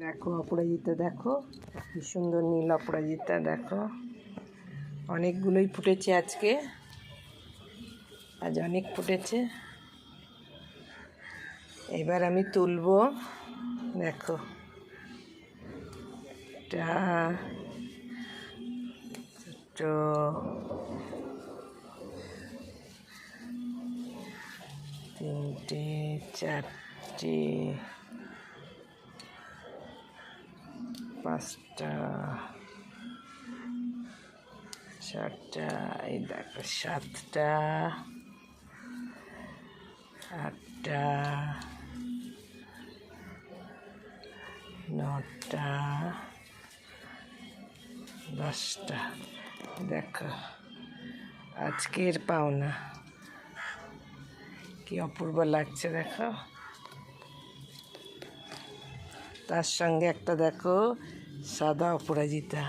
দেখো অপরাজিতা, দেখো। কি সুন্দর নীল অপরাজিতা, দেখো। অনেকগুলোই ফুটেছে আজকে। আজ অনেক ফুটেছে। এবার আমি তুলবো, দেখো। এটা তো তিনটে, চারটে। পাঁচটা চারটা এই দেখো, সাতটা, আটটা, নটা, দশটা, দেখো, আজকের পাওনা। কি অপূর্ব লাগছে, দেখো। তার সঙ্গে একটা দেখো সাদা অপরাজিতা।